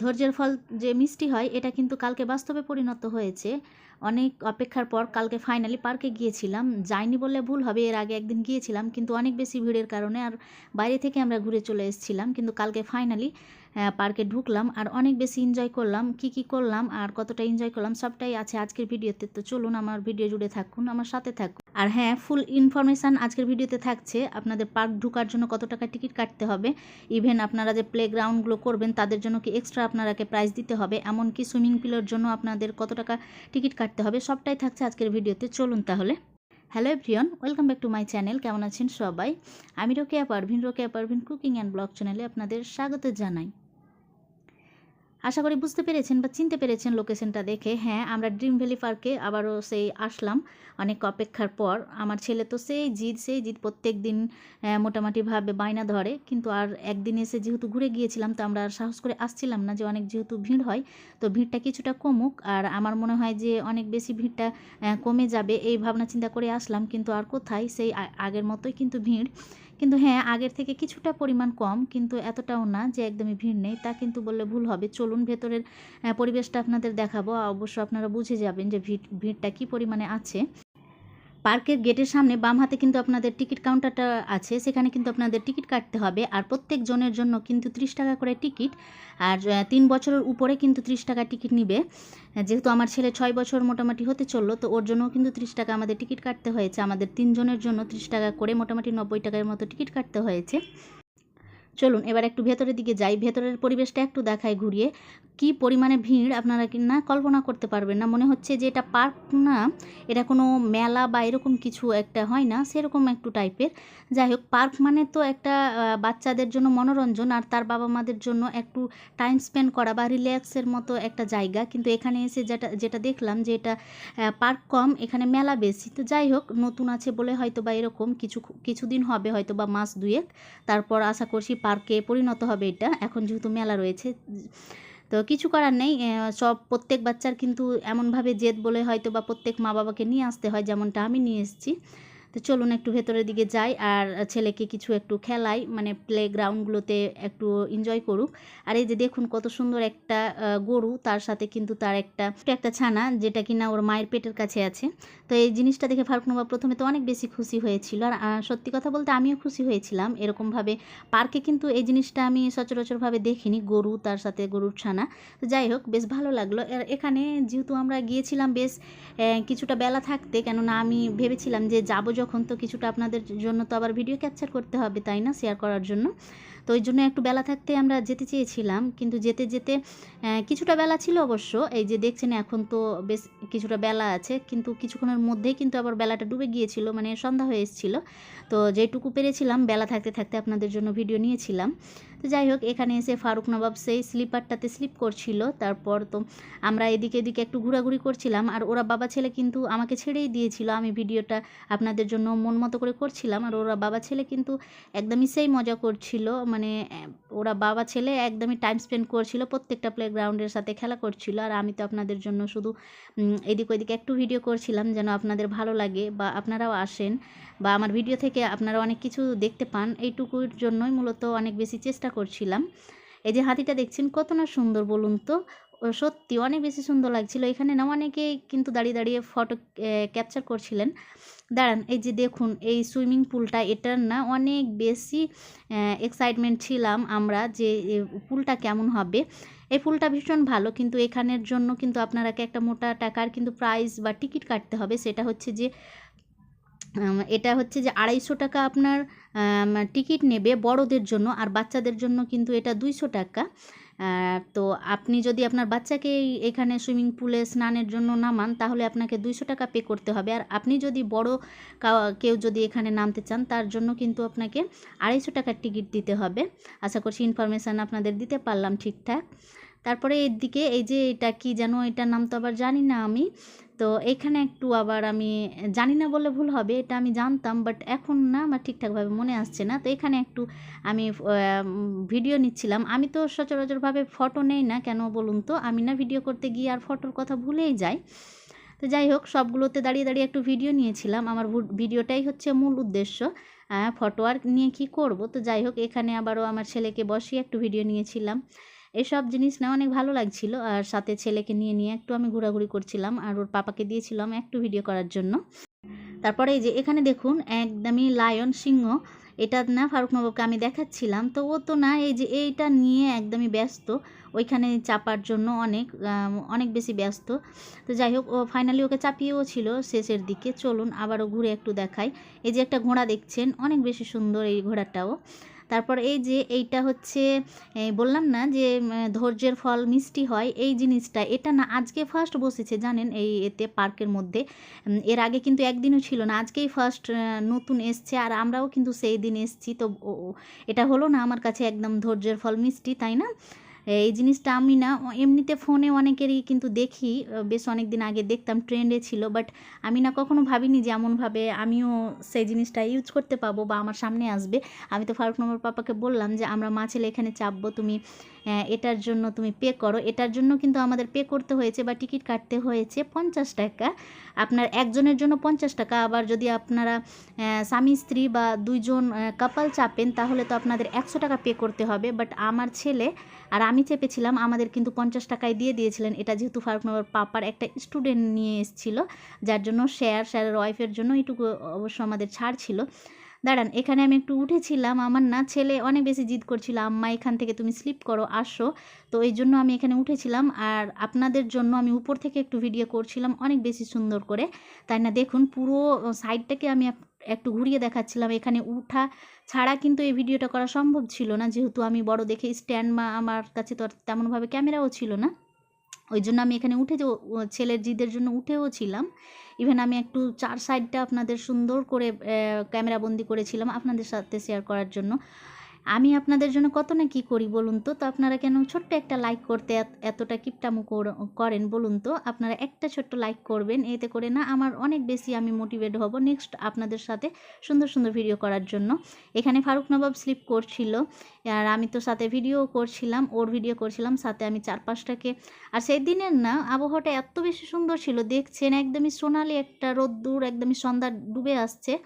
ধৈর্যের ফল যে মিষ্টি হয়, এটা কিন্তু কালকে বাস্তবে পরিণত হয়েছে। অনেক অপেক্ষার পর কালকে ফাইনালি পার্কে গিয়েছিলাম। যাইনি বললে ভুল হবে, এর আগে একদিন গিয়েছিলাম, কিন্তু অনেক বেশি ভিড়ের কারণে আর বাইরে থেকে আমরা ঘুরে চলে এসেছিলাম। কিন্তু কালকে ফাইনালি পার্কে ঢুকলাম আর অনেক বেশি এনজয় করলাম। কি কি করলাম আর কতটা এনজয় করলাম, সবটাই আছে আজকের ভিডিওতে তো চলুন, আমার ভিডিও জুড়ে থাকুন, আমার সাথে থাকুন। আর হ্যাঁ ফুল ইনফরমেশান আজকের ভিডিওতে থাকছে, আপনাদের পার্ক ঢুকার জন্য কত টাকা টিকিট কাটতে হবে ইভেন আপনারা যে প্লে গ্রাউন্ডগুলো করবেন, তাদের জন্য কি এক্সট্রা আপনারাকে প্রাইস দিতে হবে, এমনকি সুইমিং পুলের জন্য আপনাদের কত টাকা টিকিট কাটতে হবে, সবটাই থাকছে আজকের ভিডিওতে, চলুন তাহলে। Hello everyone welcome back to my channel কেমন আছেন সবাই? আমি Rokeya Parvin Rokeya Parvin cooking and blog চ্যানেলে আপনাদের স্বাগত জানাই। আশা করি বুঝতে পেরেছেন বা চিনতে পেরেছেন লোকেশনটা দেখে। হ্যাঁ আমরা ড্রিম ভ্যালি পার্কে আবারও সেই আসলাম অনেক অপেক্ষার পর। আমার ছেলে তো সেই জিদ সেই জিদ প্রত্যেক দিন মোটামুটিভাবে বায়না ধরে। কিন্তু আর একদিন এসে যেহেতু ঘুরে গিয়েছিলাম, তো আমরা আর সাহস করে আসছিলাম না যে অনেক যেহেতু ভিড় হয়, তো ভিড়টা কিছুটা কমুক। আর আমার মনে হয় যে অনেক বেশি ভিড়টা কমে যাবে, এই ভাবনা চিন্তা করে আসলাম। কিন্তু আর কোথায়? সেই আগের মতোই কিন্তু ভিড়। কিন্তু হ্যাঁ আগের থেকে কিছুটা পরিমাণ কম, কিন্তু এতটাও না যে একদমই ভিড় নেই। তা কিন্তু বললে ভুল হবে। চলুন ভেতরের পরিবেশটা আপনাদের দেখাবো। অবশ্য আপনারা বুঝে যাবেন যে ভিড়, ভিড়টা কী পরিমাণে আছে। পার্কের গেটের সামনে বাম হাতে কিন্তু আপনাদের টিকিট কাউন্টারটা আছে, সেখানে কিন্তু আপনাদের টিকিট কাটতে হবে। আর প্রত্যেক জনের জন্য কিন্তু ত্রিশ টাকা করে টিকিট। আর তিন বছরের উপরে কিন্তু ত্রিশ টাকা টিকিট নিবে। যেহেতু আমার ছেলে ছয় বছর মোটামুটি হতে চলল, তো ওর জন্য কিন্তু ত্রিশ টাকা আমাদের টিকিট কাটতে হয়েছে। আমাদের তিনজনের জন্য ত্রিশ টাকা করে মোটামুটি নব্বই টাকার মতো টিকিট কাটতে হয়েছে। চলুন, এবার একটু ভেতরের দিকে যাই। ভেতরের পরিবেশটা একটু দেখায় ঘুরিয়ে। কি পরিমাণে ভিড় আপনারা কি না কল্পনা করতে পারবেন না। মনে হচ্ছে যে এটা পার্ক না, এটা কোনো মেলা বা এরকম কিছু একটা হয় না, সেরকম একটু টাইপের। যাই হোক, পার্ক মানে তো একটা বাচ্চাদের জন্য মনোরঞ্জন আর তার বাবা মাদের জন্য একটু টাইম স্পেন্ড করা বা রিল্যাক্সের মতো একটা জায়গা। কিন্তু এখানে এসে যেটা যেটা দেখলাম যে এটা পার্ক কম, এখানে মেলা বেশি। তো যাই হোক, নতুন আছে বলে হয়তো বা এরকম কিছু, কিছুদিন হবে হয়তো বা মাস দুয়েক। তারপর আশা করছি পার্কে পরিণত হবে এটা। এখন যেহেতু মেলা রয়েছে, তো কিছু করার নেই। সব প্রত্যেক বাচ্চার কিন্তু এমনভাবে জেদ বলে হয়তো বা প্রত্যেক মা বাবাকে নিয়ে আসতে হয়, যেমনটা আমি নিয়ে এসেছি। তো চলুন একটু ভেতরের দিকে যাই আর ছেলেকে কিছু একটু খেলাই মানে প্লে গ্রাউন্ডগুলোতে একটু এনজয় করুক। আর এই যে দেখুন কত সুন্দর একটা গরু, তার সাথে কিন্তু তার একটা একটা ছানা যেটা কিনা ওর মায়ের পেটের কাছে আছে। তো এই জিনিসটা দেখে ফারুকনবাব প্রথমে তো অনেক বেশি খুশি হয়েছিল। আর সত্যি কথা বলতে আমিও খুশি হয়েছিলাম। এরকমভাবে পার্কে কিন্তু এই জিনিসটা আমি সচরাচরভাবে দেখিনি, গরু, তার সাথে গরুর ছানা। তো যাই হোক, বেশ ভালো লাগল। এখানে যেহেতু আমরা গিয়েছিলাম বেশ কিছুটা বেলা থাকতে, কেননা আমি ভেবেছিলাম যে যাব তো কিছুটা আপনাদের জন্য তো আবার ভিডিও ক্যাপচার করতে হবে, তাই না? শেয়ার করার জন্য। তো ওই জন্য একটু বেলা থাকতে আমরা যেতে চেয়েছিলাম, কিন্তু যেতে যেতে কিছুটা বেলা ছিল অবশ্য। এই যে দেখছেন এখন তো বেশ কিছুটা বেলা আছে, কিন্তু কিছুক্ষণের মধ্যেই কিন্তু আবার বেলাটা ডুবে গিয়েছিল মানে সন্ধ্যা হয়ে এসেছিল। তো যেটুকু পেরেছিলাম, বেলা থাকতে থাকতে আপনাদের জন্য ভিডিও নিয়েছিলাম। তো যাই হোক, এখানে এসে ফারুক নবাব সেই স্লিপারটাতে স্লিপ করছিল। তারপর তো আমরা এদিকে এদিকে একটু ঘোরাঘুরি করছিলাম আর ওরা বাবা ছেলে কিন্তু আমাকে ছেড়েই দিয়েছিল। আমি ভিডিওটা আপনাদের জন্য মন মতো করে করছিলাম আর ওরা বাবা ছেলে কিন্তু একদমই সেই মজা করছিল। মানে ওরা বাবা ছেলে একদমই টাইম স্পেন্ড করছিল, প্রত্যেকটা প্লেগ্রাউন্ডের সাথে খেলা করছিল। আর আমি তো আপনাদের জন্য শুধু এদিক ওদিকে একটু ভিডিও করছিলাম যেন আপনাদের ভালো লাগে বা আপনারাও আসেন। বা আমার ভিডিও থেকে আপনারা অনেক কিছু দেখতে পান, এইটুকুর জন্যই মূলত অনেক বেশি চেষ্টা করছিলাম। এই যে হাতিটা দেখছেন, কত না সুন্দর বলুন তো। সত্যি অনেক বেশি সুন্দর লাগছিল। এখানে না অনেকেই কিন্তু দাঁড়িয়ে দাঁড়িয়ে ফটো ক্যাপচার করছিলেন। দাঁড়ান, এই যে দেখুন, এই সুইমিং পুলটা, এটার না অনেক বেশি এক্সাইটমেন্ট ছিলাম আমরা যে পুলটা কেমন হবে। এই পুলটা ভীষণ ভালো, কিন্তু এখানের জন্য কিন্তু আপনারাকে একটা মোটা টাকার কিন্তু প্রাইস বা টিকিট কাটতে হবে। সেটা হচ্ছে যে এটা হচ্ছে যে আড়াইশো টাকা আপনার টিকিট নেবে বড়দের জন্য আর বাচ্চাদের জন্য কিন্তু এটা দুইশো টাকা। তো আপনি যদি আপনার বাচ্চাকে এখানে সুইমিং পুলে স্নানের জন্য নামান, তাহলে আপনাকে দুইশো টাকা পে করতে হবে। আর আপনি যদি বড় কেউ যদি এখানে নামতে চান, তার জন্য কিন্তু আপনাকে আড়াইশো টাকার টিকিট দিতে হবে। আশা করছি ইনফরমেশান আপনাদের দিতে পারলাম ঠিকঠাক। তারপরে এর দিকে এই যে এটা কি যেন, এটার নাম তো আবার জানি না আমি। তো এখানে একটু আবার আমি জানি না বলে ভুল হবে, এটা আমি জানতাম বাট এখন না আমার ঠিকঠাকভাবে মনে আসছে না। তো এখানে একটু আমি ভিডিও নিচ্ছিলাম। আমি তো সচরাচরভাবে ফটো নেই না, কেন বলুন তো? আমি না ভিডিও করতে গিয়ে আর ফটোর কথা ভুলেই যাই। তো যাই হোক, সবগুলোতে দাঁড়িয়ে দাঁড়িয়ে একটু ভিডিও নিয়েছিলাম। আমার ভিডিওটাই হচ্ছে মূল উদ্দেশ্য ফটো আর নিয়ে কি করব? তো যাই হোক, এখানে আবারও আমার ছেলেকে বসিয়ে একটু ভিডিও নিয়েছিলাম। এসব জিনিস না অনেক ভালো লাগছিল। আর সাথে ছেলেকে নিয়ে নিয়ে একটু আমি ঘোরাঘুরি করছিলাম আর ওর পাপাকে দিয়েছিলাম একটু ভিডিও করার জন্য। তারপরে এই যে এখানে দেখুন, একদমই লায়ন সিংহ। এটা না ফারুক নবাবকে আমি দেখাচ্ছিলাম। তো ও তো না, এই যে এইটা নিয়ে একদমই ব্যস্ত। ওইখানে চাপার জন্য অনেক অনেক বেশি ব্যস্ত। তো যাই হোক, ও ফাইনালি ওকে চাপিয়েও ছিল শেষের দিকে। চলুন আবারও ঘুরে একটু দেখাই। এই যে একটা ঘোড়া দেখছেন, অনেক বেশি সুন্দর এই ঘোড়াটাও। তারপর এই যে এইটা হচ্ছে বললাম না যে ধৈর্যের ফল মিষ্টি হয়, এই জিনিসটা, এটা না আজকে ফার্স্ট বসেছে, জানেন, এই এতে পার্কের মধ্যে। এর আগে কিন্তু একদিনও ছিল না, আজকেই ফার্স্ট নতুন এসছে, আর আমরাও কিন্তু সেই দিন এসছি, তো এটা হলো না আমার কাছে একদম ধৈর্যের ফল মিষ্টি, তাই না? এই জিনিসটা আমি না এমনিতে ফোনে অনেকেরই কিন্তু দেখি বেশ অনেক দিন আগে দেখতাম, ট্রেন্ডে ছিল বাট আমি না কখনো ভাবিনি যে এমনভাবে আমিও সেই জিনিসটা ইউজ করতে পাবো বা আমার সামনে আসবে। আমি তো ফারুক নম্বর পাপাকে বললাম যে, আমরা মা ছেলে এখানে চাপবো, তুমি এটার জন্য তুমি পে করো। এটার জন্য কিন্তু আমাদের পে করতে হয়েছে বা টিকিট কাটতে হয়েছে পঞ্চাশ টাকা। আপনার একজনের জন্য পঞ্চাশ টাকা, আবার যদি আপনারা স্বামী, স্ত্রী বা দুইজন কাপাল চাপেন, তাহলে তো আপনাদের একশো টাকা পে করতে হবে। বাট আমার ছেলে, আর আমি চেপেছিলাম, আমাদের কিন্তু পঞ্চাশ টাকায় দিয়ে দিয়েছিলেন। এটা যেহেতু ফারুকনগর পাপার একটা স্টুডেন্ট নিয়ে এসেছিল, যার জন্য শেয়ার, শেয়ারের ওয়াইফের জন্য এইটুকু অবশ্য আমাদের ছাড় ছিল। দাঁড়ান, এখানে আমি একটু উঠেছিলাম। আমার না ছেলে অনেক বেশি জিদ করছিল, আম্মা, এখান থেকে তুমি স্লিপ করো, আসো। তো এই জন্য আমি এখানে উঠেছিলাম আর আপনাদের জন্য আমি উপর থেকে একটু ভিডিও করছিলাম, অনেক বেশি সুন্দর করে। তাই না, দেখুন, পুরো, সাইডটাকে আমি একটু ঘুরিয়ে দেখাচ্ছিলাম। এখানে উঠা ছাড়া কিন্তু এই ভিডিওটা করা সম্ভব ছিল না। যেহেতু আমি বড় দেখে স্ট্যান্ড মা আমার কাছে তো তেমনভাবে ক্যামেরাও ছিল না। ওই জন্য আমি এখানে উঠে ছেলের জিদের জন্য উঠেও ছিলাম। ইভেন আমি একটু চার সাইডটা আপনাদের সুন্দর করে ক্যামেরাবন্দি করেছিলাম আপনাদের সাথে শেয়ার করার জন্য। আমি আপনাদের জন্য কত না কি করি বলুন তো? তো আপনারা কেন ছোট্ট একটা লাইক করতে এত- এতটা কিপটামু করেন বলুন তো? আপনারা একটা ছোট্ট লাইক করবেন, এতে করে না আমার অনেক বেশি আমি মোটিভেট হব নেক্সট আপনাদের সাথে সুন্দর সুন্দর ভিডিও করার জন্য। এখানে ফারুক নবাব স্লিপ করছিল, আর আমি তো সাথে ভিডিও করছিলাম, ওর ভিডিও করছিলাম, সাথে আমি চার পাঁচটাকে আর সেই দিনের না আবহাওয়াটা এত বেশি সুন্দর ছিল, দেখছেন একদমই সোনালি একটা রোদ্দুর, একদমই সন্ধ্যা ডুবে আসছে।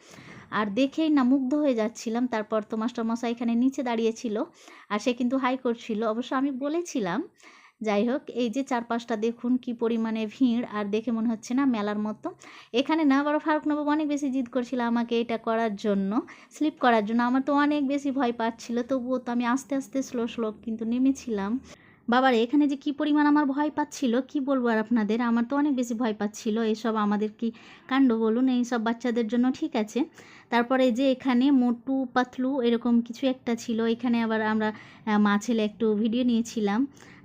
আর দেখেই না মুগ্ধ হয়ে যাচ্ছিলাম। তারপর তো মাস্টারমশাই এখানে নিচে দাঁড়িয়েছিল আর সে কিন্তু হাই করছিল অবশ্য আমি বলেছিলাম, যাই হোক, এই যে চারপাশটা দেখুন কি পরিমাণে ভিড় আর দেখে মনে হচ্ছে না মেলার মতো। এখানে না আবার ফারুক নবাব অনেক বেশি জিদ করছিল আমাকে এটা করার জন্য, স্লিপ করার জন্য। আমার তো অনেক বেশি ভয় পাচ্ছিল, তবুও তো আমি আস্তে আস্তে, স্লো স্লো কিন্তু নেমেছিলাম। বাবার, এখানে যে কি পরিমাণ আমার ভয় পাচ্ছিল, কি বলব আর আপনাদের? আমার তো অনেক বেশি ভয় পাচ্ছিল। এসব আমাদের কি কাণ্ড বলুন? এই সব বাচ্চাদের জন্য ঠিক আছে। তারপরে যে এখানে মোটু, পাতলু এরকম কিছু একটা ছিল। এখানে আবার আমরা মা ছেলে একটু ভিডিও নিয়েছিলাম।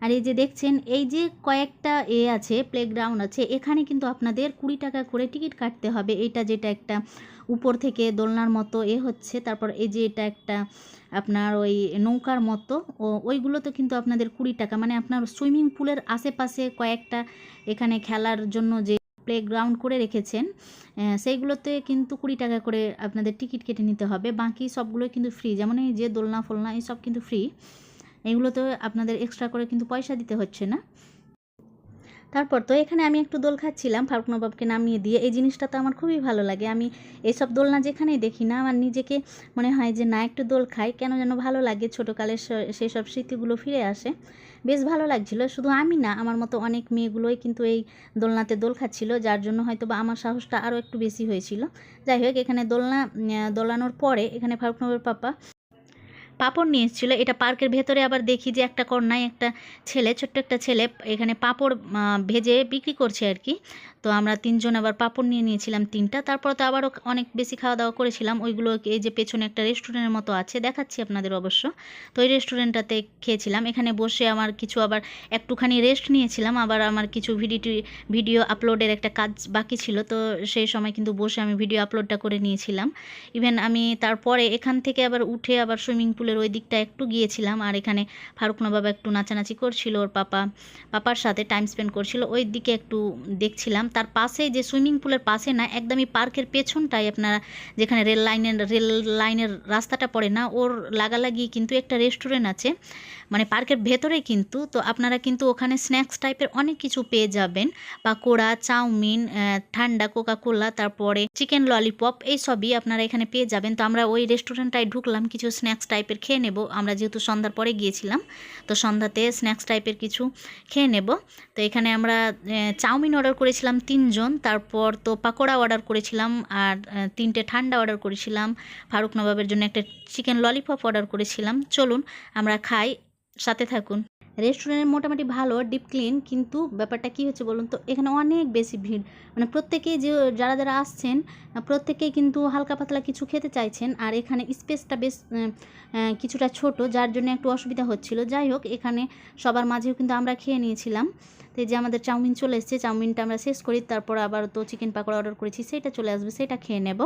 আর এই যে দেখছেন, এই যে কয়েকটা এ আছে প্লেগ্রাউন্ড আছে, এখানে কিন্তু আপনাদের কুড়ি টাকা করে টিকিট কাটতে হবে। এটা যেটা একটা উপর থেকে দোলনার মতো এ হচ্ছে, তারপর এই যে এটা একটা আপনার ওই নৌকার মতো, ও ওইগুলোতে কিন্তু আপনাদের কুড়ি টাকা মানে আপনার সুইমিং পুলের আশেপাশে কয়েকটা এখানে খেলার জন্য যে প্লেগ্রাউন্ড করে রেখেছেন সেইগুলোতে কিন্তু কুড়ি টাকা করে আপনাদের টিকিট কেটে নিতে হবে। বাকি সবগুলোই কিন্তু ফ্রি যেমন এই যে দোলনা, ফোলনা এইসব কিন্তু ফ্রি এগুলোতে আপনাদের এক্সট্রা করে কিন্তু পয়সা দিতে হচ্ছে না। তারপর তো এখানে আমি একটু দোল খাচ্ছিলাম ফারুক নবাবকে নামিয়ে দিয়ে। এই জিনিসটা তো আমার খুবই ভালো লাগে। আমি এইসব দোলনা যেখানেই দেখি না, আমার নিজেকে মনে হয় যে না, একটু দোল খাই, কেন যেন ভালো লাগে ছোটোকালের সেই সব স্মৃতিগুলো ফিরে আসে। বেশ ভালো লাগছিল। শুধু আমি না, আমার মতো অনেক মেয়েগুলোই কিন্তু এই দোলনাতে দোল খাচ্ছিল, যার জন্য হয়তো বা আমার সাহসটা আরও একটু বেশি হয়েছিল। যাই হোক, এখানে দোলনা দোলানোর পরে এখানে ফারুক নবাবের পাপা পাঁপড় নিয়ে এসেছিল। এটা পার্কের ভেতরে আবার দেখি যে একটা কর্নায় একটা ছেলে, ছোট্ট একটা ছেলে, এখানে পাপড় ভেজে বিক্রি করছে আর কি। তো আমরা তিনজন আবার পাপড় নিয়ে নিয়েছিলাম তিনটা। তারপর তো আবারও অনেক বেশি খাওয়া দাওয়া করেছিলাম। ওইগুলো এই যে পেছনে একটা রেস্টুরেন্টের মতো আছে, দেখাচ্ছি আপনাদের অবশ্য। তো ওই রেস্টুরেন্টটাতে খেয়েছিলাম। এখানে বসে আমার কিছু আবার একটুখানি রেস্ট নিয়েছিলাম। আবার আমার কিছু ভিডিও ভিডিও আপলোডের একটা কাজ বাকি ছিল। তো সেই সময় কিন্তু বসে আমি ভিডিও আপলোডটা করে নিয়েছিলাম। ইভেন আমি তারপরে এখান থেকে আবার উঠে আবার সুইমিং পুলের ওই দিকটা একটু গিয়েছিলাম আর এখানে ফারুক বাবা একটু নাচানাচি করছিল, ওর পাপা, পাপার সাথে টাইম স্পেন্ড করছিল, ওই দিকে একটু দেখছিলাম। তার পাশে যে সুইমিং পুলের পাশে না, একদমই পার্কের পেছনটাই আপনারা যেখানে রেল লাইনের রেল লাইনের রাস্তাটা পড়ে না, ওর লাগালাগি কিন্তু একটা রেস্টুরেন্ট আছে মানে পার্কের ভেতরে কিন্তু। তো আপনারা কিন্তু ওখানে স্ন্যাক্স টাইপের অনেক কিছু পেয়ে যাবেন। পাকোড়া, চাউমিন ঠান্ডা কোকা কোলা তারপরে চিকেন ললিপপ এই সবই আপনারা এখানে পেয়ে যাবেন। তো আমরা ওই রেস্টুরেন্টটায় ঢুকলাম, কিছু স্ন্যাক্স টাইপের টাইপের খেয়ে নেব। আমরা যেহেতু সন্ধ্যার পরে গিয়েছিলাম, তো সন্ধ্যাতে স্ন্যাক্স টাইপের কিছু খেয়ে নেব। তো এখানে আমরা চাউমিন অর্ডার করেছিলাম তিনজন, তারপর তো পাকোড়া অর্ডার করেছিলাম আর তিনটে ঠান্ডা অর্ডার করেছিলাম। ফারুক নবাবের জন্য একটা চিকেন ললিপপ অর্ডার করেছিলাম। চলুন, আমরা খাই, সাথে থাকুন। রেস্টুরেন্ট মোটামুটি ভালো ডিপ ক্লিন কিন্তু ব্যাপারটা কী হচ্ছে বলুন তো, এখানে অনেক বেশি ভিড়। মানে প্রত্যেকেই যে, যারা যারা আসছেন, প্রত্যেকেই কিন্তু হালকা পাতলা কিছু খেতে চাইছেন, আর এখানে স্পেসটা বেশ কিছুটা ছোট, যার জন্য একটু অসুবিধা হচ্ছিল। যাই হোক, এখানে সবার মাঝেও কিন্তু আমরা খেয়ে নিয়েছিলাম। তো যে আমাদের চাউমিন চলে এসেছে, চাউমিনটা আমরা শেষ করি, তারপর আবার তো চিকেন পাকোড়া অর্ডার করেছি সেটা চলে আসবে সেটা খেয়ে নেব।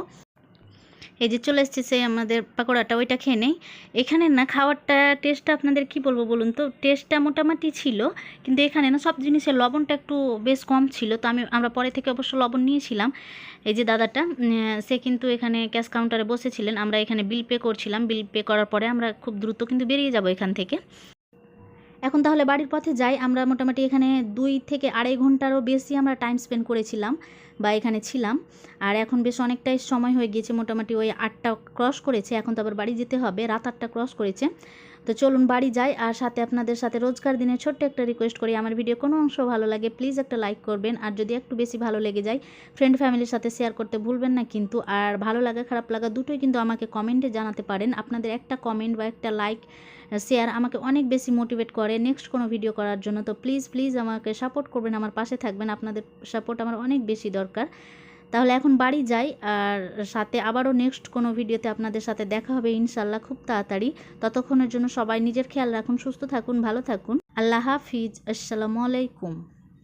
এই যে চলে এসেছে সেই আমাদের পাকোড়াটা, ওইটা খেয়ে নেই। এখানে না খাবারটা টেস্টটা আপনাদের কি বলব বলুন তো? টেস্টটা মোটামুটি ছিল, কিন্তু এখানে না সব জিনিসের লবণটা একটু বেশ কম ছিল। তো আমি, আমরা পরে থেকে অবশ্য লবণ নিয়েছিলাম। এই যে দাদাটা সে কিন্তু এখানে ক্যাশ কাউন্টারে বসেছিলেন। আমরা এখানে বিল পে করছিলাম। বিল পে করার পরে আমরা খুব দ্রুত কিন্তু বেরিয়ে যাব এখান থেকে। এখন তাহলে বাড়ির পথে যাই। আমরা মোটামুটি এখানে দুই থেকে আড়াই ঘন্টারও বেশি আমরা টাইম স্পেন্ড করেছিলাম বা এখানে ছিলাম। আর এখন বেশ অনেকটাই সময় হয়ে গিয়েছে, মোটামুটি ওই আটটা ক্রস করেছে। এখন তো আবার বাড়ি যেতে হবে, রাত আটটা ক্রস করেছে। তো চলুন বাড়ি যাই, আর সাথে আপনাদের সাথে রোজকার দিনে ছোট্ট একটা রিকোয়েস্ট করি। আমার ভিডিও কোনো অংশ ভালো লাগে প্লিজ একটা লাইক করবেন। আর যদি একটু বেশি ভালো লেগে যায় ফ্রেন্ড ফ্যামিলির সাথে শেয়ার করতে ভুলবেন না কিন্তু। আর ভালো লাগা, খারাপ লাগা দুটোই কিন্তু আমাকে কমেন্টে জানাতে পারেন। আপনাদের একটা কমেন্ট বা একটা লাইক শেয়ার আমাকে অনেক বেশি মোটিভেট করে নেক্সট কোনো ভিডিও করার জন্য। তো প্লিজ প্লিজ আমাকে সাপোর্ট করবেন, আমার পাশে থাকবেন। আপনাদের সাপোর্ট আমার অনেক বেশি দরকার। তাহলে এখন বাড়ি যাই আর সাথে আবারও নেক্সট কোনো ভিডিওতে আপনাদের সাথে দেখা হবে ইনশাল্লাহ খুব তাড়াতাড়ি। ততক্ষণের জন্য সবাই নিজের খেয়াল রাখুন, সুস্থ থাকুন, ভালো থাকুন। আল্লাহ হাফিজ, আসসালামু আলাইকুম।